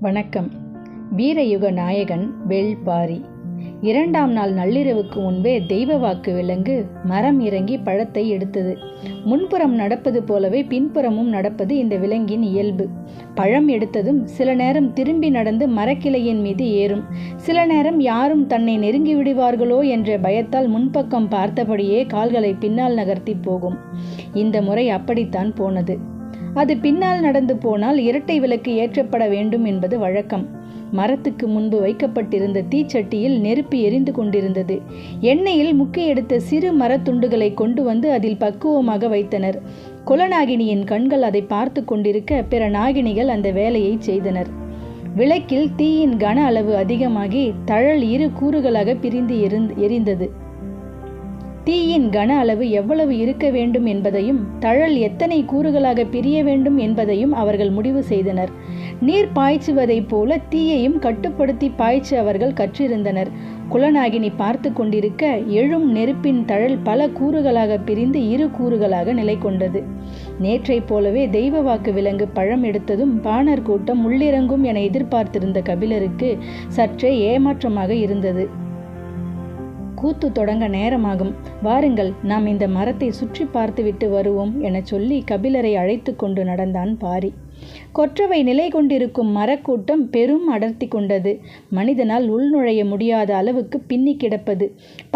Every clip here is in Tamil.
வணக்கம். வீரயுக நாயகன் வெள்பாரி. இரண்டாம் நாள் நள்ளிரவுக்கு முன்பே தெய்வ வாக்கு விலங்கு மரம் இறங்கி பழத்தை எடுத்தது. முன்புறம் நடப்பது போலவே பின்புறமும் நடப்பது இந்த விலங்கின் இயல்பு. பழம் எடுத்ததும் சில நேரம் திரும்பி நடந்து மரக்கிளையின் மீது ஏறும். சில நேரம் யாரும் தன்னை நெருங்கி விடுவார்களோ என்ற பயத்தால் முன்பக்கம் பார்த்தபடியே கால்களை பின்னால் நகர்த்தி போகும். இந்த முறை அப்படித்தான் போனது. அது பின்னால் நடந்து போனால் இரட்டை விளக்கு ஏற்றப்பட வேண்டும் என்பது வழக்கம். மரத்துக்கு முன்பு வைக்கப்பட்டிருந்த தீச்சட்டியில் நெருப்பு எரிந்து கொண்டிருந்தது. எண்ணெயில் முக்கி எடுத்த சிறு மரத்துண்டுகளை கொண்டு வந்து அதில் பக்குவமாக வைத்தனர். குலநாகினியின் கண்கள் அதை பார்த்து கொண்டிருக்க பிற நாகினிகள் அந்த வேலையை செய்தனர். விளக்கில் தீயின் கன அளவு அதிகமாகி தழல் இரு கூறுகளாக பிரிந்து எரிந்தது. தீயின் கன அளவு எவ்வளவு இருக்க வேண்டும் என்பதையும் தழல் எத்தனை கூறுகளாக பிரிய வேண்டும் என்பதையும் அவர்கள் முடிவு செய்தனர். நீர் பாய்ச்சுவதைப் போல தீயையும் கட்டுப்படுத்தி பாய்ச்ச அவர்கள் கற்றிருந்தனர். குலநாகினி பார்த்து கொண்டிருக்க எழும் நெருப்பின் தழல் பல கூறுகளாக பிரிந்து இரு கூறுகளாக நிலை கொண்டது. நேற்றைப் போலவே தெய்வ வாக்கு விலங்கு பழம் எடுத்ததும் பாணர் கூட்டம் உள்ளிறங்கும் என எதிர்பார்த்திருந்த கபிலருக்கு சற்றே ஏமாற்றமாக இருந்தது. கூத்து தொடங்க நேரமாகும். வாருங்கள் நாம் இந்த மரத்தை சுற்றி பார்த்துவிட்டு வருவோம் என சொல்லி கபிலரை அழைத்து கொண்டு நடந்தான் பாரி. கொற்றவை நிலை கொண்டிருக்கும் மரக்கூட்டம் பெரும் அடர்த்தி கொண்டது. மனிதனால் உள்நுழைய முடியாத அளவுக்கு பின்னி கிடப்பது.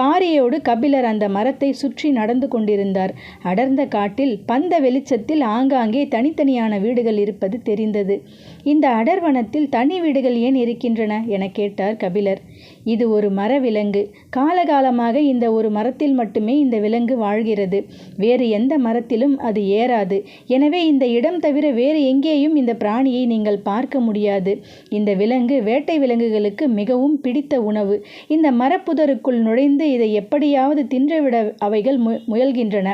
பாரியோடு கபிலர் அந்த மரத்தை சுற்றி நடந்து கொண்டிருந்தார். அடர்ந்த காட்டில் பந்த வெளிச்சத்தில் ஆங்காங்கே தனித்தனியான வீடுகள் இருப்பது தெரிந்தது. இந்த அடர்வனத்தில் தனி வீடுகள் ஏன் இருக்கின்றன என கேட்டார் கபிலர். இது ஒரு மர விலங்கு. காலகாலமாக இந்த ஒரு மரத்தில் மட்டுமே இந்த விலங்கு வாழ்கிறது. வேறு எந்த மரத்திலும் அது ஏறாது. எனவே இந்த இடம் தவிர வேறு எங்கேயும் இந்த பிராணியை நீங்கள் பார்க்க முடியாது. இந்த விலங்கு வேட்டை விலங்குகளுக்கு மிகவும் பிடித்த உணவு. இந்த மரப்புதருக்குள் நுழைந்து இதை எப்படியாவது தின்றுவிட அவைகள் மு முயல்கின்றன.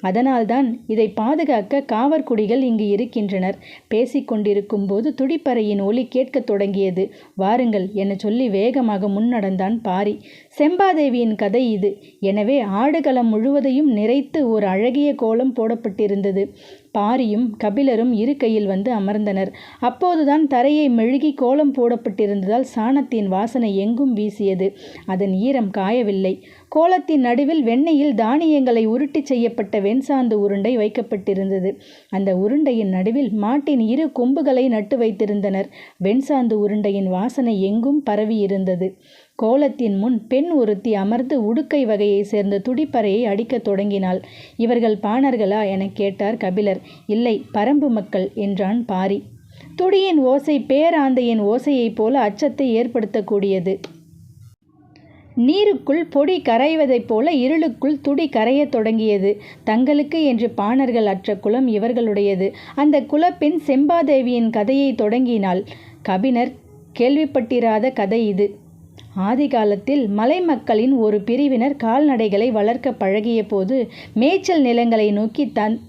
அதனால்தான் இதை பாதுகாக்க காவற்குடிகள் இங்கு இருக்கின்றனர். பேசிக்கொண்டிருக்கும் போது துடிப்பறையின் ஒலி கேட்கத் தொடங்கியது. வாருங்கள் என சொல்லி வேகமாக முன்னடந்தான் பாரி. செம்பாதேவியின் கதை இது. எனவே ஆடுகளம் முழுவதையும் நிறைத்து ஒரு அழகிய கோலம் போடப்பட்டிருந்தது. பாரியும் கபிலரும் இரு கையில் வந்து அமர்ந்தனர். அப்போதுதான் தரையை மெழுகி கோலம் போடப்பட்டிருந்ததால் சாணத்தின் வாசனை எங்கும் வீசியது. அதன் ஈரம் காயவில்லை. கோலத்தின் நடுவில் வெண்ணெயில் தானியங்களை உருட்டி செய்யப்பட்ட வெண்சாந்து உருண்டை வைக்கப்பட்டிருந்தது. அந்த உருண்டையின் நடுவில் மாட்டின் இரு கொம்புகளை நட்டு வைத்திருந்தனர். வெண்சாந்து உருண்டையின் வாசனை எங்கும் பரவியிருந்தது. கோலத்தின் முன் பெண் ஒருத்தி அமர்ந்து உடுக்கை வகையை சேர்ந்த துடிப்பறையை அடிக்கத் தொடங்கினாள். இவர்கள் பாணர்களா? எனக் கேட்டார் கபிலர். இல்லை பரம்பு மக்கள் என்றான் பாரி. துடியின் ஓசை பேராந்தையின் ஓசையைப் போல அச்சத்தை ஏற்படுத்தக்கூடியது. நீருக்குள் பொடி கரைவதைப் போல இருளுக்குள் துடி கரையத் தொடங்கியது. தங்களுக்கு என்று பாணர்கள் அற்ற குலம் இவர்களுடையது. அந்த குலப்பெண் செம்பாதேவியின் கதையை தொடங்கினாள். கபினர் கேள்விப்பட்டிராத கதை இது. ஆதி காலத்தில் மலை மக்களின் ஒரு பிரிவினர் கால்நடைகளை வளர்க்க பழகிய போது மேய்ச்சல் நிலங்களை நோக்கி தன்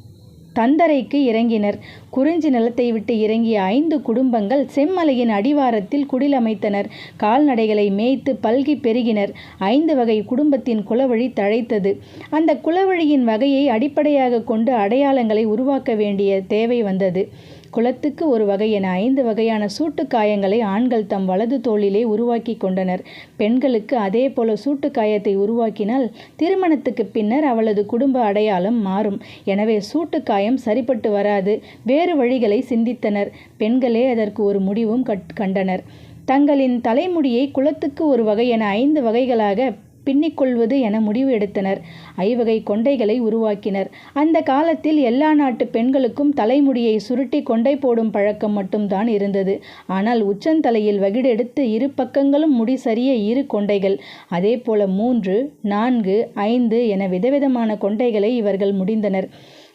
தந்தரைக்கு இறங்கினர். குறிஞ்சி நிலத்தை விட்டு இறங்கிய ஐந்து குடும்பங்கள் செம்மலையின் அடிவாரத்தில் குடிலமைத்தனர். கால்நடைகளை மேய்த்து பல்கி பெருகினர். ஐந்து வகை குடும்பத்தின் குலவழி தழைத்தது. அந்த குலவழியின் வகையை அடிப்படையாக கொண்டு அடையாளங்களை உருவாக்க வேண்டிய தேவை வந்தது. குளத்துக்கு ஒரு வகை என ஐந்து வகையான சூட்டு காயங்களை ஆண்கள் தம் வலது தோளிலே உருவாக்கி கொண்டனர். பெண்களுக்கு அதே போல சூட்டு காயத்தை உருவாக்கினால் திருமணத்துக்கு பின்னர் அவளது குடும்ப அடையாளம் மாறும். எனவே சூட்டு காயம் சரிப்பட்டு வராது. வேறு வழிகளை சிந்தித்தனர். பெண்களே அதற்கு ஒரு முடிவும் கண்டனர். தங்களின் தலைமுடியை குளத்துக்கு ஒரு வகை என ஐந்து வகைகளாக பின்னிக்கொள்வது என முடிவு எடுத்தனர். ஐவகை கொண்டைகளை உருவாக்கினர். அந்த காலத்தில் எல்லா நாட்டு பெண்களுக்கும் தலைமுடியை சுருட்டி கொண்டை போடும் பழக்கம் மட்டும்தான் இருந்தது. ஆனால் உச்சந்தலையில் வகிடெடுத்து இரு பக்கங்களும் முடி சரிய இரு கொண்டைகள் அதே போல மூன்று நான்கு ஐந்து என விதவிதமான கொண்டைகளை இவர்கள் முடிந்தனர்.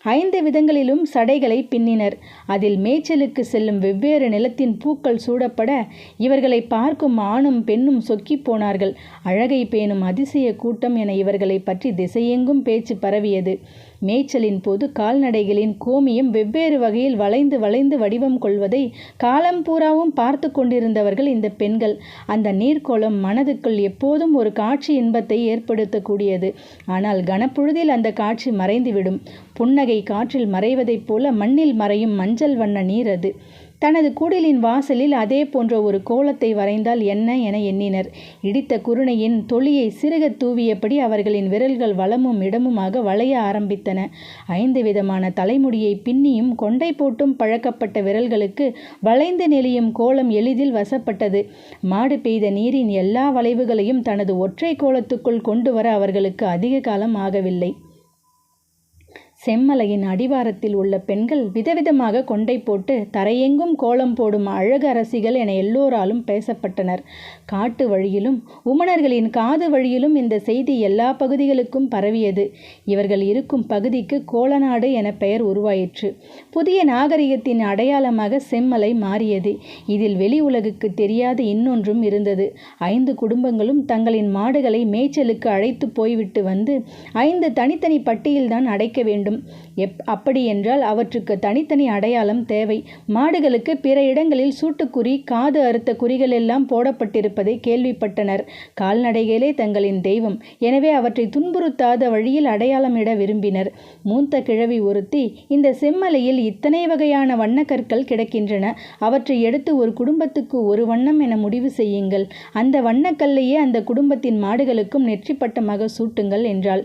ஐந்து விதங்களிலும் சடைகளை பின்னினர். அதில் மேய்ச்சலுக்கு செல்லும் வெவ்வேறு நிலத்தின் பூக்கள் சூடப்பட இவர்களை பார்க்கும் ஆணும் பெண்ணும் சொக்கி போனார்கள். அழகை பேணும் அதிசய கூட்டம் என இவர்களை பற்றி திசையெங்கும் பேச்சு பரவியது. மேய்ச்சலின் போது கால்நடைகளின் கோமியம் வெவ்வேறு வகையில் வளைந்து வளைந்து வடிவம் கொள்வதை காலம் பூராவும் பார்த்து கொண்டிருந்தவர்கள் இந்த பெண்கள். அந்த நீர்க்கோளம் மனதுக்குள் எப்போதும் ஒரு காட்சி இன்பத்தை ஏற்படுத்தக்கூடியது. ஆனால் கனப்பொழுதில் அந்த காட்சி மறைந்துவிடும். புன்னகை காற்றில் மறைவதைப் போல மண்ணில் மறையும் மஞ்சள் வண்ண நீர் அது. தனது குடிலின் வாசலில் அதே போன்ற ஒரு கோலத்தை வரைந்தால் என்ன என எண்ணினர். இடித்த குருணையின் தொழியை சிறுக தூவியபடி அவர்களின் விரல்கள் வளமும் இடமுமாக வளைய ஆரம்பித்தன. ஐந்து விதமான தலைமுடியை பின்னியும் கொண்டை போட்டும் பழக்கப்பட்ட விரல்களுக்கு வளைந்து நெளியும் கோலம் எளிதில் வசப்பட்டது. மாடு பெய்த நீரின் எல்லா வளைவுகளையும் தனது ஒற்றை கோலத்துக்குள் கொண்டு வர அவர்களுக்கு அதிக காலம் ஆகவில்லை. செம்மலையின் அடிவாரத்தில் உள்ள பெண்கள் விதவிதமாக கொண்டை போட்டு தரையெங்கும் கோலம் போடும் அழகு அரசிகள் என எல்லோராலும் பேசப்பட்டனர். காட்டு வழியிலும் உமணர்களின் காது வழியிலும் இந்த செய்தி எல்லா பகுதிகளுக்கும் பரவியது. இவர்கள் இருக்கும் பகுதிக்கு கோலநாடு என பெயர் உருவாயிற்று. புதிய நாகரிகத்தின் அடையாளமாக செம்மலை மாறியது. இதில் வெளி உலகுக்கு தெரியாத இன்னொன்றும் இருந்தது. ஐந்து குடும்பங்களும் தங்களின் மாடுகளை மேய்ச்சலுக்கு அழைத்து போய்விட்டு வந்து ஐந்து தனித்தனி பட்டியில்தான் அடைக்க வேண்டும் எப் அப்படி என்றால் அவற்றுக்கு தனித்தனி அடையாளம் தேவை. மாடுகளுக்கு பிற இடங்களில் சூட்டுக்குறி காது அறுத்த குறிகள் எல்லாம் போடப்பட்டிருப்பதை கேள்விப்பட்டனர். கால்நடைகளே தங்களின் தெய்வம். எனவே அவற்றை துன்புறுத்தாத வழியில் அடையாளமிட விரும்பினர். மூத்த கிழவி ஒருத்தி இந்த செம்மலையில் இத்தனை வகையான வண்ணக்கற்கள் கிடக்கின்றன. அவற்றை எடுத்து ஒரு குடும்பத்துக்கு ஒரு வண்ணம் என முடிவு செய்யுங்கள். அந்த வண்ணக்கல்லையே அந்த குடும்பத்தின் மாடுகளுக்கும் நெற்றிப்பட்டமாக சூட்டுங்கள் என்றாள்.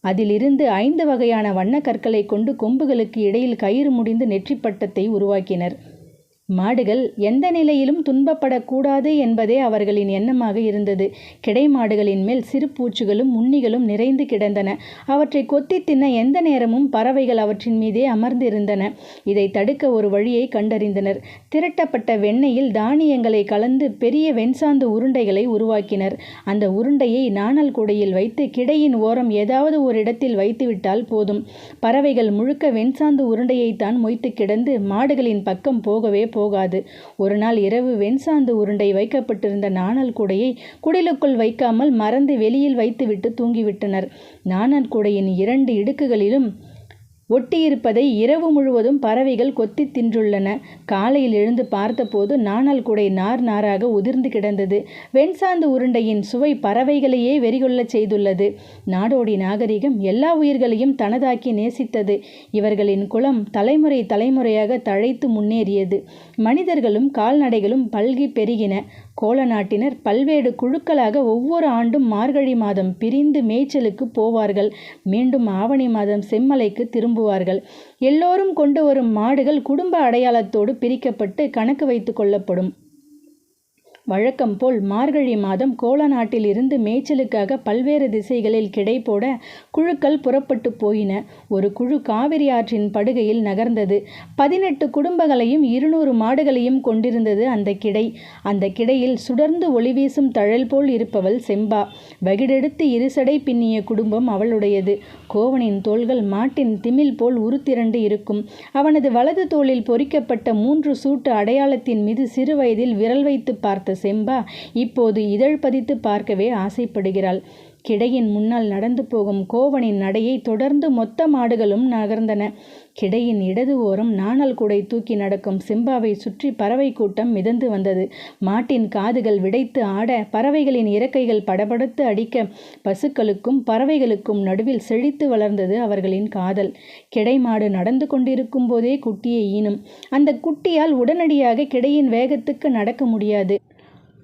அதிலிருந்து ஐந்து வகையான வண்ணக்கற்களை கொண்டு கொம்புகளுக்கு இடையில் கயிறு முடிந்து நெற்றிப்பட்டத்தை உருவாக்கினர். மாடுகள் எந்த நிலையிலும் துன்பப்படக்கூடாது என்பதே அவர்களின் எண்ணமாக இருந்தது. கிடை மாடுகளின் மேல் சிறு பூச்சிகளும் உண்ணிகளும் நிறைந்து கிடந்தன. அவற்றை கொத்தி தின்ன எந்த நேரமும் பறவைகள் அவற்றின் மீதே அமர்ந்திருந்தன. இதை தடுக்க ஒரு வழியை கண்டறிந்தனர். திரட்டப்பட்ட வெண்ணெயில் தானியங்களை கலந்து பெரிய வெண்சாந்து உருண்டைகளை உருவாக்கினர். அந்த உருண்டையை நாணல் கூடையில் வைத்து கிடையின் ஓரம் ஏதாவது ஒரு இடத்தில் வைத்துவிட்டால் போதும். பறவைகள் முழுக்க வெண்சாந்து உருண்டையைத்தான் மொய்த்து கிடந்து மாடுகளின் பக்கம் போகவே போகாது. ஒரு நாள் இரவு வெண்சாந்து உருண்டை வைக்கப்பட்டிருந்த நாணல் கூடையை குடிலுக்குள் வைக்காமல் மறந்து வெளியில் வைத்துவிட்டு தூங்கிவிட்டனர். நாணல் கூடையின் இரண்டு இடுக்குகளிலும் ஒட்டியிருப்பதை இரவு முழுவதும் பறவைகள் கொத்தி தின்றுள்ளன. காலையில் எழுந்து பார்த்தபோது நாணல் கூடை நார் நாராக உதிர்ந்து கிடந்தது. வெண்சாந்து உருண்டையின் சுவை பறவைகளையே வெறிகொள்ளச் செய்துள்ளது. நாடோடி நாகரிகம் எல்லா உயிர்களையும் தனதாக்கி நேசித்தது. இவர்களின் குலம் தலைமுறை தலைமுறையாக தழைத்து முன்னேறியது. மனிதர்களும் கால்நடைகளும் பல்கி பெருகின. கோல நாட்டினர் பல்வேறு குழுக்களாக ஒவ்வொரு ஆண்டும் மார்கழி மாதம் பிரிந்து மேய்ச்சலுக்கு போவார்கள். மீண்டும் ஆவணி மாதம் செம்மலைக்கு திரும்புவார்கள். எல்லோரும் கொண்டு வரும் மாடுகள் குடும்ப அடையாளத்தோடு பிரிக்கப்பட்டு கணக்கு வைத்து கொள்ளப்படும். வழக்கம் போல் மார்கழி மாதம் கோல நாட்டில் இருந்து மேய்ச்சலுக்காக பல்வேறு திசைகளில் கிடை போட குழுக்கள் புறப்பட்டு போயின. ஒரு குழு காவிரி ஆற்றின் படுகையில் நகர்ந்தது. பதினெட்டு குடும்பங்களையும் இருநூறு மாடுகளையும் கொண்டிருந்தது அந்த கிடை. அந்த கிடையில் சுடர்ந்து ஒளிவீசும் தழல் போல் இருப்பவள் செம்பா. வகிடெடுத்து இருசடை பின்னிய குடும்பம் அவளுடையது. கோவனின் தோள்கள் மாட்டின் திமில் போல் உருத்திரண்டு இருக்கும். அவனது வலது தோளில் பொறிக்கப்பட்ட மூன்று சூட்டு அடையாளத்தின் மீது சிறு வயதில் விரல் வைத்து பார்த்த செம்பா. இப்போது இதழ் பதித்து பார்க்கவே ஆசைப்படுகிறாள். கிடையின் முன்னால் நடந்து போகும் கோவனின் நடையை தொடர்ந்து மொத்த மாடுகளும் நகர்ந்தன. கிடையின் இடது ஓரம் நாணல் குடை தூக்கி நடக்கும் செம்பாவை சுற்றி பறவை கூட்டம் மிதந்து வந்தது. மாட்டின் காதுகள் விடைத்து ஆட பறவைகளின் இறக்கைகள் படபடத்து அடிக்க பசுக்களுக்கும் பறவைகளுக்கும் நடுவில் செழித்து வளர்ந்தது அவர்களின் காதல். கிடை மாடு நடந்து கொண்டிருக்கும் போதே குட்டியை ஈனும். அந்த குட்டியால் உடனடியாக கிடையின் வேகத்துக்கு நடக்க முடியாது.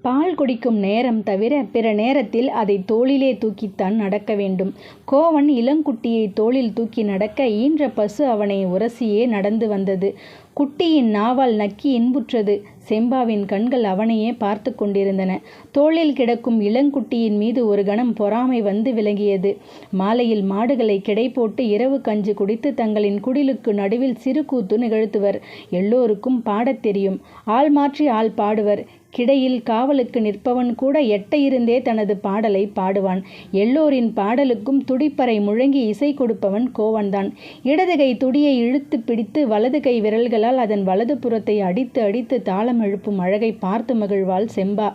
பால் குடிக்கும் நேரம் தவிர பிற நேரத்தில் அதை தோளிலே தூக்கித்தான் நடக்க வேண்டும். கோவன் இளங்குட்டியை தோளில் தூக்கி நடக்க ஈன்ற பசு அவனை உரசியே நடந்து வந்தது. குட்டியின் நாவால் நக்கி இன்புற்றது. செம்பாவின் கண்கள் அவனையே பார்த்து கொண்டிருந்தன. தோளில் கிடக்கும் இளங்குட்டியின் மீது ஒரு கணம் பொறாமை வந்து விளங்கியது மாலையில் மாடுகளை கிடை போட்டு இரவு கஞ்சி குடித்து தங்களின் குடிலுக்கு நடுவில் சிறு கூத்து நிகழ்த்துவர். எல்லோருக்கும் பாடத் தெரியும். ஆள் மாற்றி ஆள் பாடுவர். கிடையில் காவலுக்கு நிற்பவன் கூட எட்டையிருந்தே தனது பாடலை பாடுவான். எல்லோரின் பாடலுக்கும் துடிப்பறை முழங்கி இசை கொடுப்பவன் கோவன்தான். இடது கை துடியை இழுத்து பிடித்து வலது கை விரல்களால் அதன் வலது புறத்தை அடித்து அடித்து தாளம் எழுப்பும் அழகை பார்த்து மகிழ்வாள் செம்பா.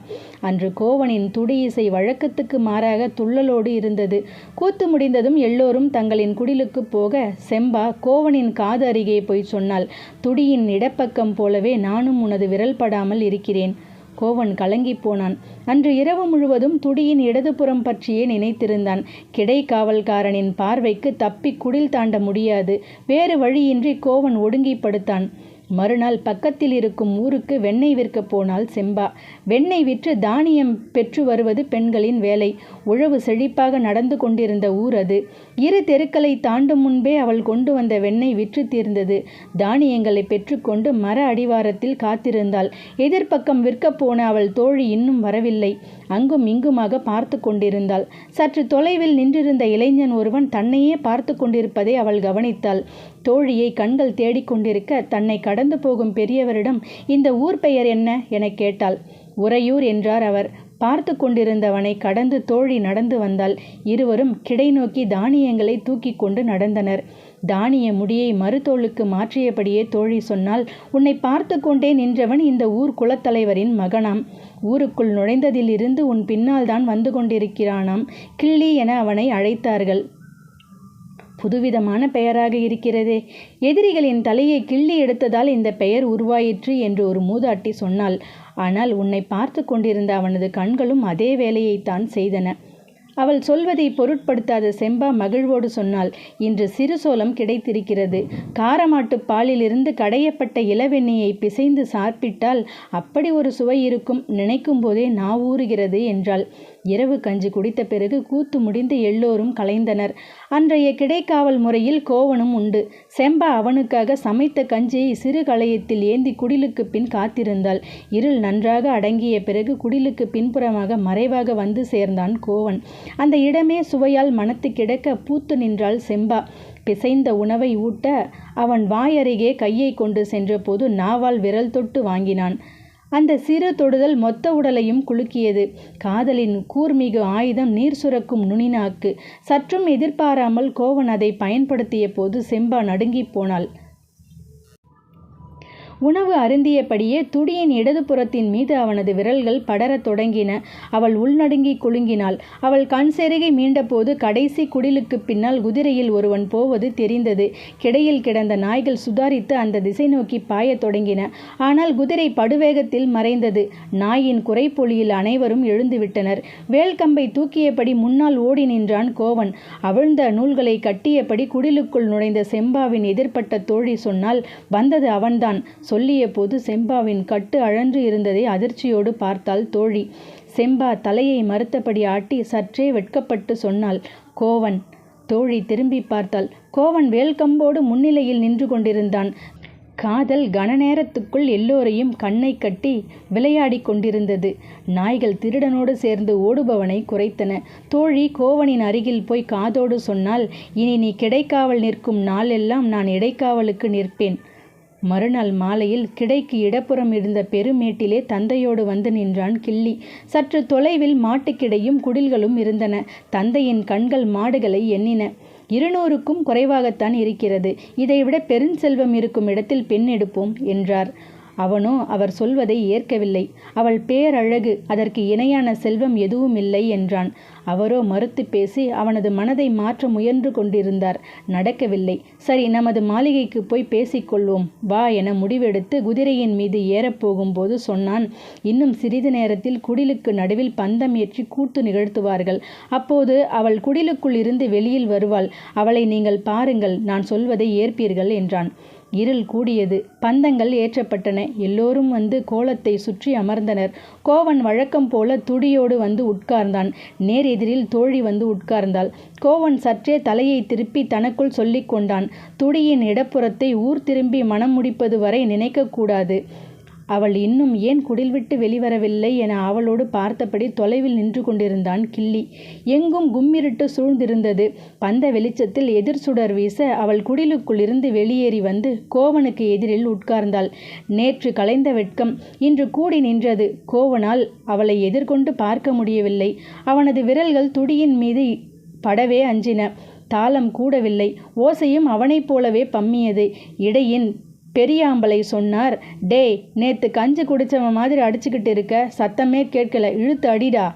அன்று கோவனின் துடி இசை வழக்கத்துக்கு மாறாக துள்ளலோடு இருந்தது. கூத்து முடிந்ததும் எல்லோரும் தங்களின் குடிலுக்கு போக செம்பா கோவனின் காது அருகே போய் சொன்னாள். துடியின் இடப்பக்கம் போலவே நானும் உனது விரல் படாமல் இருக்கிறேன். கோவன் கலங்கி போனான். அன்று இரவு முழுவதும் துடியின் இடதுபுறம் பற்றியே நினைத்திருந்தான். கிடை காவல்காரனின் பார்வைக்கு தப்பி குடில் தாண்ட முடியாது. வேறு வழியின்றி கோவன் ஒடுங்கி படுத்தான். மறுநாள் பக்கத்தில் இருக்கும் ஊருக்கு வெண்ணெய் விற்க போனால் செம்பா. வெண்ணெய் விற்று தானியம் பெற்று வருவது பெண்களின் வேலை. உழவு செழிப்பாக நடந்து கொண்டிருந்த ஊர் அது. இரு தெருக்களை தாண்டும் முன்பே அவள் கொண்டு வந்த வெண்ணெய் விற்று தீர்ந்தது. தானியங்களை பெற்றுக்கொண்டு மர அடிவாரத்தில் காத்திருந்தாள். எதிர்ப்பக்கம் விற்கப் போன அவள் தோழி இன்னும் வரவில்லை. அங்கும் இங்குமாக பார்த்து கொண்டிருந்தாள். சற்று தொலைவில் நின்றிருந்த இளைஞன் ஒருவன் தன்னையே பார்த்து கொண்டிருப்பதை அவள் கவனித்தாள். தோழியை கண்கள் தேடிக்கொண்டிருக்க தன்னை கடந்து போகும் பெரியவரிடம் இந்த ஊர் பெயர் என்ன? எனக் கேட்டாள். உறையூர் என்றார் அவர். பார்த்து கொண்டிருந்தவனை கடந்து தோழி நடந்து வந்தால் இருவரும் கிடை நோக்கி தானியங்களை தூக்கி கொண்டு நடந்தனர். தானிய முடியை மறுதோளுக்கு மாற்றியபடியே தோழி சொன்னால் உன்னை பார்த்து கொண்டே நின்றவன் இந்த ஊர் குலத்தலைவரின் மகனாம். ஊருக்குள் நுழைந்ததிலிருந்து உன் பின்னால் தான் வந்து கொண்டிருக்கிறானாம். கிள்ளி என அவனை அழைத்தார்கள். புதுவிதமான பெயராக இருக்கிறதே. எதிரிகளின் தலையை கிள்ளி எடுத்ததால் இந்த பெயர் உருவாயிற்று என்று ஒரு மூதாட்டி சொன்னாள். ஆனால் உன்னை பார்த்து கொண்டிருந்த அவனது கண்களும் அதே வேலையைத்தான் செய்தன. அவள் சொல்வதை பொருட்படுத்தாத செம்பா மகிழ்வோடு சொன்னாள் இன்று சிறு சோளம் கிடைத்திருக்கிறது. காரமாட்டு பாலிலிருந்து கடையப்பட்ட இளவெண்ணெயை பிசைந்து சாப்பிட்டால் அப்படி ஒரு சுவை இருக்கும். நினைக்கும் போதே நாவூறுகிறது என்றாள். இரவு கஞ்சி குடித்த பிறகு கூத்து முடிந்து எல்லோரும் கலைந்தனர். அன்றைய கிடைக்காவல் முறையில் கோவனும் உண்டு. செம்பா அவனுக்காக சமைத்த கஞ்சியை சிறு களையத்தில் ஏந்தி குடிலுக்கு பின் காத்திருந்தாள். இருள் நன்றாக அடங்கிய பிறகு குடிலுக்கு பின்புறமாக மறைவாக வந்து சேர்ந்தான் கோவன். அந்த இடமே சுவையால் மனத்து கிடக்க பூத்து நின்றாள் செம்பா. பிசைந்த உணவை ஊட்ட அவன் வாயருகே கையை கொண்டு சென்றபோது நாவால் விரல் தொட்டு வாங்கினான். அந்த சிறு தொடுதல் மொத்த உடலையும் குலுக்கியது. காதலின் கூர்மிகு ஆயுதம் நீர் சுரக்கும் நுனிநாக்கு. சற்றும் எதிர்பாராமல் கோவன் அதை பயன்படுத்திய போது செம்பா நடுங்கிப் போனாள். உணவு அருந்தியபடியே துடியின் இடதுபுறத்தின் மீது அவனது விரல்கள் படரத் தொடங்கின. அவள் உள்நடுங்கி குலுங்கினாள். அவள் கண் செருகி மீண்டபோது கடைசி குடிலுக்கு பின்னால் குதிரையில் ஒருவன் போவது தெரிந்தது. கிடையில் கிடந்த நாய்கள் சுதாரித்து அந்த திசை நோக்கி பாயத் தொடங்கின. ஆனால் குதிரை படுவேகத்தில் மறைந்தது. நாயின் குறைப்பொலியில் அனைவரும் எழுந்துவிட்டனர். வேல்கம்பை தூக்கியபடி முன்னால் ஓடி நின்றான் கோவன். அவிழ்ந்த நூல்களை கட்டியபடி குடிலுக்குள் நுழைந்த செம்பாவின் எதிர்ப்பட்ட தோழி சொன்னால் வந்தது அவன்தான். சொல்லிய போது செம்பாவின் கட்டு அழன்று இருந்ததை அதிர்ச்சியோடு பார்த்தாள் தோழி. செம்பா தலையை மறுத்தபடி ஆட்டி சற்றே வெட்கப்பட்டு சொன்னாள் கோவன். தோழி திரும்பி பார்த்தாள் கோவன் வேல்கம்போடு முன்னிலையில் நின்று கொண்டிருந்தான். காதல் கனநேரத்துக்குள் எல்லோரையும் கண்ணை கட்டி விளையாடிக் கொண்டிருந்தது. நாய்கள் திருடனோடு சேர்ந்து ஓடுபவனை குறைத்தன. தோழி கோவனின் அருகில் போய் காதோடு சொன்னால் இனி நீ கிடைக்காவல் நிற்கும் நாளெல்லாம் நான் இடைக்காவலுக்கு நிற்பேன். மறுநாள் மாலையில் கிடைக்கு இடப்புறம் இருந்த பெருமேட்டிலே தந்தையோடு வந்து நின்றான் கிள்ளி. சற்று தொலைவில் மாட்டுக்கிடையும் குடில்களும் இருந்தன. தந்தையின் கண்கள் மாடுகளை எண்ணின. இருநூறுக்கும் குறைவாகத்தான் இருக்கிறது. இதைவிட பெருஞ்செல்வம் இருக்கும் இடத்தில் பெண் எடுப்போம் என்றார். அவனோ அவர் சொல்வதை ஏற்கவில்லை. அவள் பேரழகு அதற்கு இணையான செல்வம் எதுவும் இல்லை என்றான். அவரோ மறுத்து பேசி அவனது மனதை மாற்ற முயன்று கொண்டிருந்தார். நடக்கவில்லை. சரி நமது மாளிகைக்கு போய் பேசிக்கொள்வோம். வா என முடிவெடுத்து குதிரையின் மீது ஏறப்போகும்போது சொன்னான் இன்னும் சிறிது நேரத்தில் குடிலுக்கு நடுவில் பந்தம் ஏற்றி கூத்து நிகழ்த்துவார்கள். அப்போது அவள் குடிலுக்குள் இருந்து வெளியில் வருவாள். அவளை நீங்கள் பாருங்கள் நான் சொல்வதை ஏற்பீர்கள் என்றான். இருள் கூடியது. பந்தங்கள் ஏற்றப்பட்டன. எல்லோரும் வந்து கோலத்தை சுற்றி அமர்ந்தனர். கோவன் வழக்கம் போல துடியோடு வந்து உட்கார்ந்தான். நேர் எதிரில் தோழி வந்து உட்கார்ந்தாள். கோவன் சற்றே தலையை திருப்பி தனக்குள் சொல்லிக் கொண்டான். துடியின் இடப்புறத்தை ஊர் திரும்பி மனம் முடிப்பது வரை நினைக்கக்கூடாது அவள் இன்னும் ஏன் குடில் விட்டு வெளிவரவில்லை என அவளோடு பார்த்தபடி தொலைவில் நின்று கொண்டிருந்தான் கிள்ளி. எங்கும் கும்மிருட்டு சூழ்ந்திருந்தது. பந்த வெளிச்சத்தில் எதிர் சுடர் வீச அவள் குடிலுக்குள் இருந்து வெளியேறி வந்து கோவனுக்கு எதிரில் உட்கார்ந்தாள். நேற்று கலைந்த வெட்கம் இன்று கூடி நின்றது. கோவனால் அவளை எதிர்கொண்டு பார்க்க முடியவில்லை. அவனது விரல்கள் துடியின் மீது படவே அஞ்சின. தாளம் கூடவில்லை. ஓசையும் அவனைப் போலவே பம்மியது. இடையின் பெரியாம்பளை சொன்னார் டேய் நேத்து கஞ்சி குடிச்சவன் மாதிரி அடிச்சுக்கிட்டு இருக்க சத்தமே கேட்கல இழுத்து அடிடா.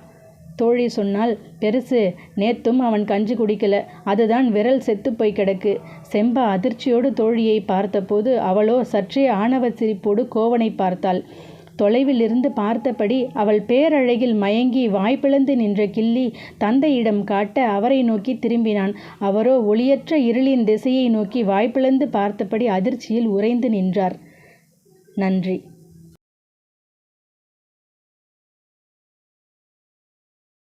தோழி சொன்னால் பெருசு நேத்தும் அவன் கஞ்சி குடிக்கல அதுதான் விரல் செத்து போய் கிடக்கு. செம்பா அதிர்ச்சியோடு தோழியை பார்த்தபோது அவளோ சற்றே ஆணவ சிரிப்போடு கோவனை பார்த்தாள். தொலைவில் இருந்து பார்த்தபடி அவள் பேரழகில் மயங்கி வாய்ப்பிழந்து நின்ற கிள்ளி தந்தையிடம் காட்ட அவரை நோக்கி திரும்பினான். அவரோ ஒளியற்ற இருளின் திசையை நோக்கி வாய்ப்பிழந்து பார்த்தபடி அதிர்ச்சியில் உறைந்து நின்றார். நன்றி.